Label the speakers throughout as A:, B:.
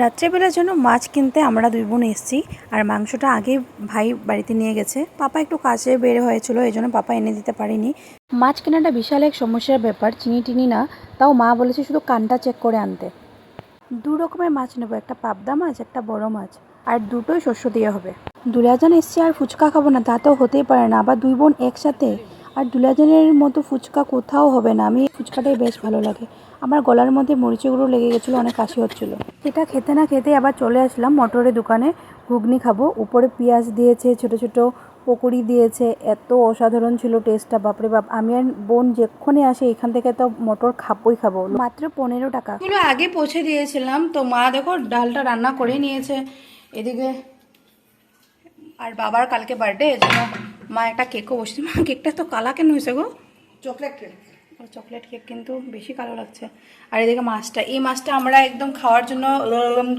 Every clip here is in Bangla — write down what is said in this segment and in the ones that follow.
A: রাত্রেবেলার জন্য মাছ কিনতে আমরা দুই বোন এসেছি, আর মাংসটা আগে ভাই বাড়িতে নিয়ে গেছে। পাপা একটু কাজে বের হয়েছিল, এই জন্য পাপা এনে দিতে পারিনি। মাছ কেনাটা বিশাল এক সমস্যার ব্যাপার, চিনি টিনি না, তাও মা বলেছে শুধু কানটা চেক করে আনতে। দু রকমের মাছ নেব, একটা পাবদা মাছ, একটা বড় মাছ, আর দুটোই শস্য দিয়ে হবে। দুলাজান এসছে আর ফুচকা খাব না, তা তো হতেই পারে না, আবার দুই বোন একসাথে, আর দুলাজানের মতো ফুচকা কোথাও হবে না, আমি ফুচকাটাই বেশ ভালো লাগে। আমার গলার মধ্যে মরিচগুলো লেগে গেছিল অনেক কাশি হচ্ছিল। এটা খেতে না খেতে আবার চলে আসলাম মটরের দোকানে ঘুগনি খাব। উপরে পেঁয়াজ দিয়েছে ছোট ছোট পকোড়ি দিয়েছে এত অসাধারণ ছিল টেস্টটা বাপরে বাপ। আমি আর বোন যেক্ষণে আসে এখান থেকে তো মটর খাবোই খাব। মাত্র পনেরো টাকা।
B: এগুলো আগে পৌঁছে দিয়েছিলাম তো মা দেখো ডালটা রান্না করে নিয়েছে। এদিকে আর বাবার কালকে বার্থডে এই জন্য মা একটা কেকও বসেছে। মা কেকটা তো কালা কেন হয়েছে গো?
C: চকলেট কেক
B: চকলেট কেক কিন্তু বেশি কালো লাগছে। আর এদিকে মাছটা, এই মাছটা আমরা একদম খাওয়ার জন্য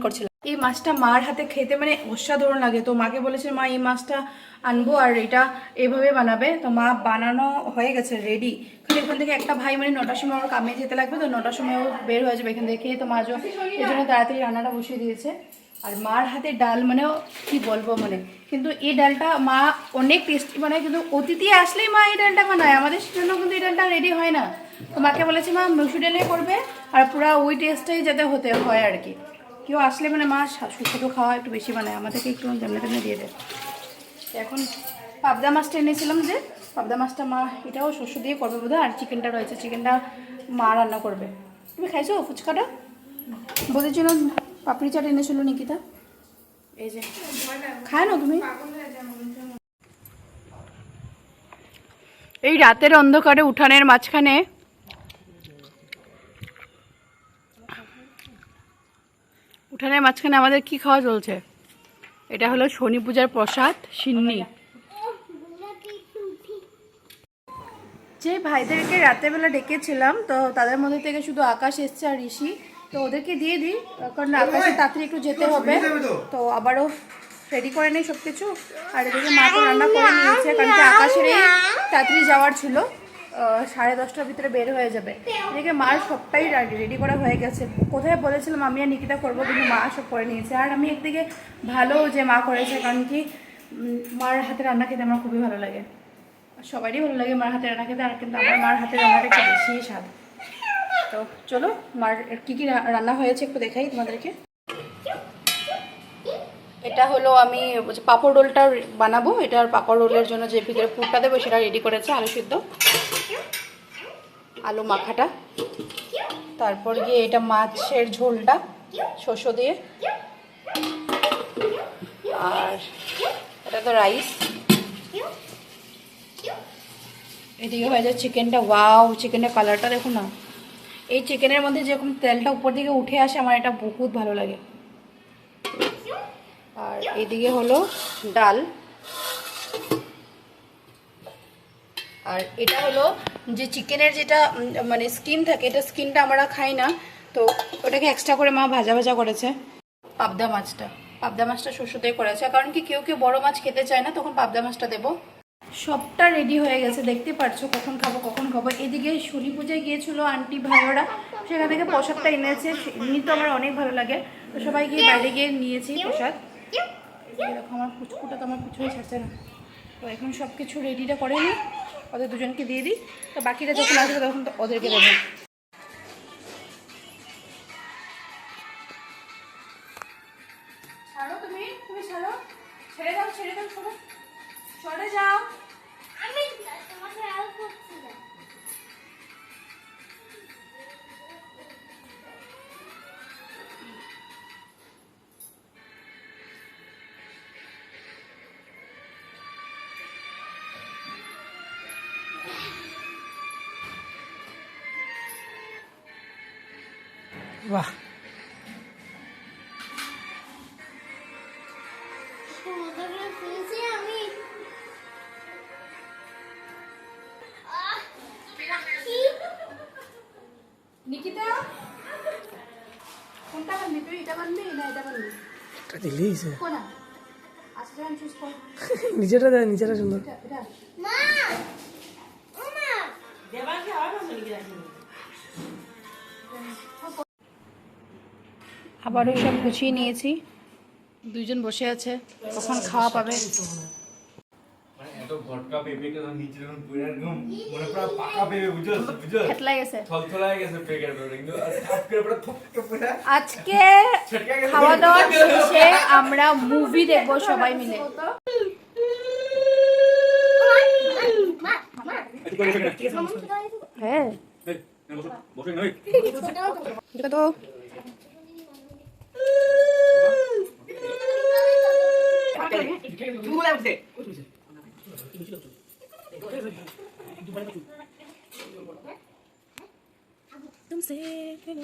B: করছিলাম। এই মাছটা মার হাতে খেতে মানে অসাধারণ লাগে। তো মাকে বলেছে, মা, এই মাছটা আনব আর এটা এইভাবে বানাবে। তো মা বানানো হয়ে গেছে রেডি খালি এখান থেকে একটা ভাই মানে নটার সময় ওর কামে যেতে লাগবে, তো নটার সময় বের হয়ে যাবে এখান থেকে তো মা যো এই জন্য তাড়াতাড়ি রান্নাটা বসিয়ে দিয়েছে। আর মার হাতে ডাল মানেও কি বলব মানে কিন্তু এই ডালটা মা অনেক টেস্টি বানায়, কিন্তু অতিথি আসলেই মা এই ডালটা বানায়। আমাদের জন্য কিন্তু এই ডালটা রেডি হয় না। তো মাকে বলেছে মা মসুর ডালে করবে আর পুরো ওই টেস্টটাই যাতে হতে হয় আর কি। কেউ আসলে মানে মা সুস্বাদু খাওয়া একটু বেশি বানায় আমাদেরকে একটু যেমনি তেমনি দিয়ে দেয় এখন পাবদা মাছটা এনেছিলাম যে পাবদা মাছটা মা এটাও শস্য দিয়ে করবে বোধহয় আর চিকেনটা রয়েছে চিকেনটা মা রান্না করবে। তুমি খাইছো ফুচকাটা? জন্য পাপড়ি চাট এনেছিল নিকিতা। এই যে খায় না তুমি? এই রাতের অন্ধকারে উঠানের মাঝখানে উঠানের মাঝখানে আমাদের কি খাওয়া চলছে? এটা হলো শনি পূজার প্রসাদ, সিন্নি। যে ভাইদেরকে রাতেরবেলা ডেকেছিলাম, তো তাদের মধ্যে থেকে শুধু আকাশ এসছে আর ঋষি। তো ওদেরকে দিয়ে দিই, কারণ আকাশে তাড়াতাড়ি একটু যেতে হবে। তো আবারও রেডি করে নেই সব কিছু আর এদিকে মা তো রান্না করে নিয়েছে, কারণ আকাশের তাড়াতাড়ি যাওয়ার ছিল। সাড়ে দশটার ভিতরে বের হয়ে যাবে। এদিকে মার সবটাই রেডি করা হয়ে গেছে। কোথায় বলেছিলাম, আমি আর নিকিতা করব কিন্তু মা সব করে নিয়েছে। আর আমি একদিকে ভালো যে মা করেছে, কারণ কি মার হাতে রান্না খেতে আমার খুবই ভালো লাগে। সবারই ভালো লাগে মার হাতে রান্না খেতে, আর কিন্তু আমার মার হাতে রান্নাটা একটু বেশি স্বাদ। তো চলো, মার কী কী রান্না হয়েছে একটু দেখাই তোমাদেরকে। এটা হলো আমি পাঁপড় রোলটা বানাবো, এটার পাঁপড় রোলের জন্য যে ভিতরে পুরটা দেবো, সেটা রেডি করেছে আলু সিদ্ধ। আলু মাখাটা। তারপর গিয়ে এটা মাছের ঝোলটা, শস্য দিয়ে। আর এটা তো রাইস। এদিকে হয়ে যায় চিকেনটা। ওয়াও, চিকেনের কালারটা দেখুন না। এই চিকেনের মধ্যে যেরকম তেলটা উপর দিকে উঠে আসে, আমার এটা বহুত ভালো লাগে। আর এদিকে হলো ডাল। আর এটা হলো যে চিকেনের যেটা মানে স্কিন থাকে, এটা স্কিনটা আমরা খাই না, তো ওটাকে এক্সট্রা করে মা ভাজা ভাজা করেছে। পাবদা মাছটা। পাবদা মাছটা শস্যতেই করেছে। কারণ কি কেউ কেউ বড় মাছ খেতে চায় না, তখন পাবদা মাছটা দেবো। সবটা রেডি হয়ে গেছে, দেখতে পারছ কখন খাব কখন খাব। এদিকে শনি পূজায় গিয়েছিল আন্টি ভাইয়েরা, সেখান থেকে প্রসাদটা এনেছে। এমনি তো আমার অনেক ভালো লাগে। তো সবাই গিয়ে বাইরে গিয়ে নিয়েছি প্রসাদ। দেখো, আমার কুচকুটা তো আমার কিছুই ছাড়ছে না। তো এখন সব কিছু রেডিটা করে নিই। ওদের দুজনকে দিয়ে দিই। তো বাকিটা যখন আসবে তখন ওদেরকে দেবো।
C: বাহ।
D: আমি
B: নিকিতা? কোনটা বানবি তুই? এটা বানবি না এটা বানবি?
C: এটা দিলেই সে
B: কোনা আচ্ছা যখন চুজ কর
C: নিজেটা দেয় নিজেটা সুন্দর।
B: এটা। আবারও সব গুছিয়ে নিয়েছি দুইজন বসে আছে কখন খাওয়া পাবে
E: মানে মানে
B: আজকে খাওয়া দাওয়ার শেষে আমরা মুভি দেখব সবাই মিলে হ্যাঁ
E: বসে নই
B: এটা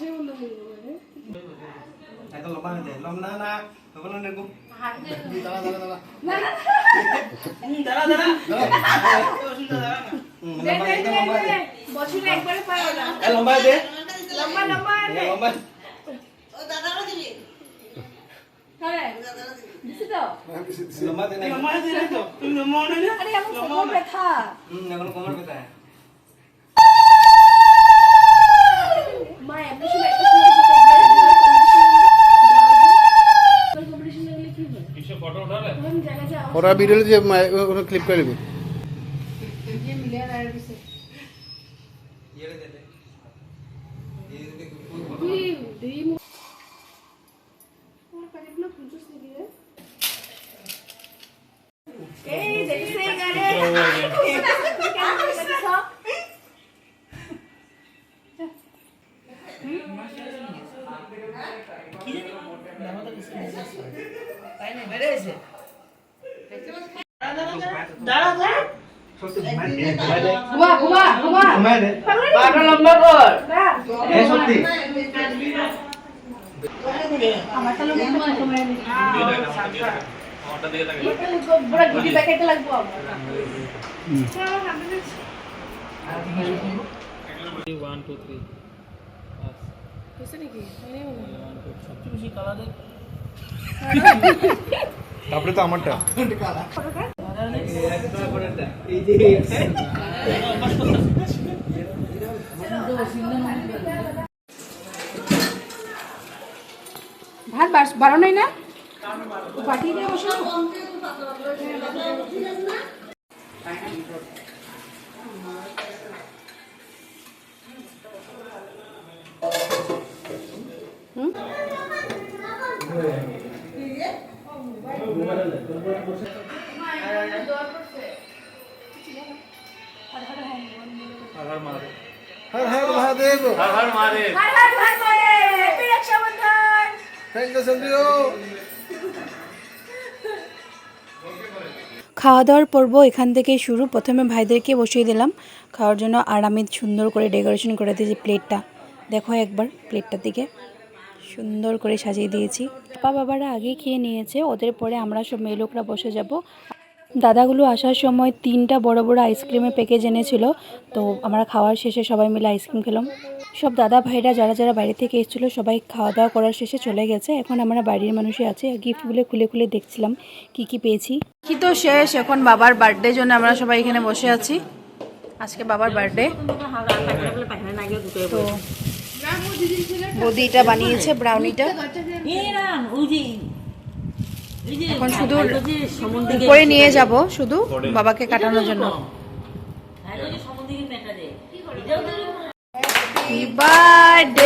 B: পছন্দ করে
F: একদম লম্বা হয়ে যায় লম্বা না না লম্বা লম্বা লম্বা লম্বা।
B: লম্বা লম্বা
F: লম্বা
B: দিছি তো?
F: লম্বা না।
B: আরে আমার কোমর ব্যথা।
F: হুম, এখনও কোমর ব্যথা।
G: ওরা ভিডিও যে ওরা ক্লিপ করে নেবে
B: যে মিলে আর দিছে
F: ইয়েরে দে দে। এই যে দেখ,
B: তুই দুই মু কোন কারিগুলো পুজোস নি দিয়ে এই দেখছে গারে ঘুমা ঘুমা ঘুমা
F: ঘুমায় দে।
B: পাটা লম্বা কর
F: এ, সত্যি।
B: আমার তাহলে মুখটা দিবি বড় গিটি প্যাকেটে লাগবো
G: তারপরে তো আমারটা।
B: ভাত বাড়ানোই নাই না? পাঠিয়ে দিয়ে বসে।
G: হর হর মহাদেব।
E: হর হর মহাদেব
G: থ্যাংক ইউ সন্দিও
A: খাওয়া দাওয়ার পর্ব এখান থেকেই শুরু। প্রথমে ভাইদেরকে বসিয়ে দিলাম। খাওয়ার জন্য আর আমি সুন্দর করে ডেকোরেশন করে দিয়েছি প্লেটটা। দেখো একবার প্লেটটার দিকে। সুন্দর করে সাজিয়ে দিয়েছি। বাবা বাবারা আগেই খেয়ে নিয়েছে। ওদের পরে আমরা সব মেয়ে লোকরা বসে যাব। দাদাগুলো আসার সময় তিনটা বড় বড় আইসক্রিমের প্যাকেজ এনেছিল তো আমরা খাওয়ার শেষে সবাই মিলে আইসক্রিম খেলাম। সব দাদা ভাইরা যারা যারা বাইরে থেকে এসেছিল সবাই খাওয়া দাওয়া করার শেষে চলে গেছে। এখন আমরা বাড়ির মানুষই আছে। গিফটগুলো খুলে খুলে দেখছিলাম কি কি পেয়েছি।
B: কি তো শেষ এখন বাবার বার্থডে জন্য আমরা সবাই এখানে বসে আছি। আজকে বাবার বার্থডে। তো বৌদিটা বানিয়েছে ব্রাউনিটা এখন শুধু উপরে নিয়ে যাব শুধু বাবাকে কাটানোর জন্য। Happy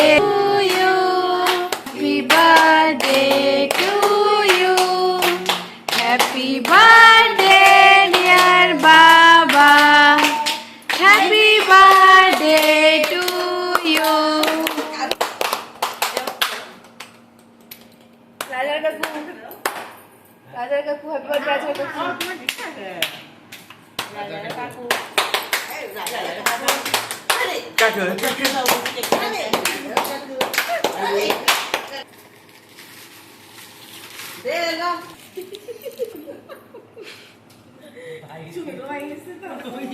H: কাকু হ্যাপি বার্থডে রাজার কাকু তোমার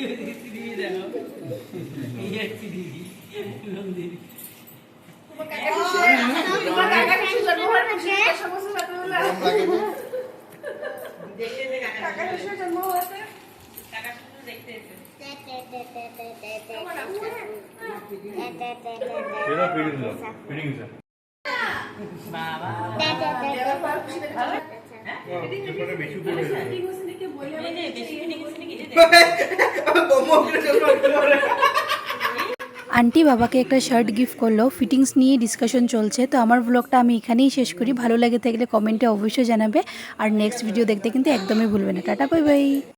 B: আন্টি বাবাকে একটা শার্ট গিফট করল, ফিটিংস নিয়ে ডিসকাশন চলছে, তো আমার ব্লগটা আমি এখানেই শেষ করি। ভালো লাগে থাকলে কমেন্টে অবশ্যই জানাবে, আর নেক্সট ভিডিও দেখতে কিন্তু একদমই ভুলবে না। Tata bye bye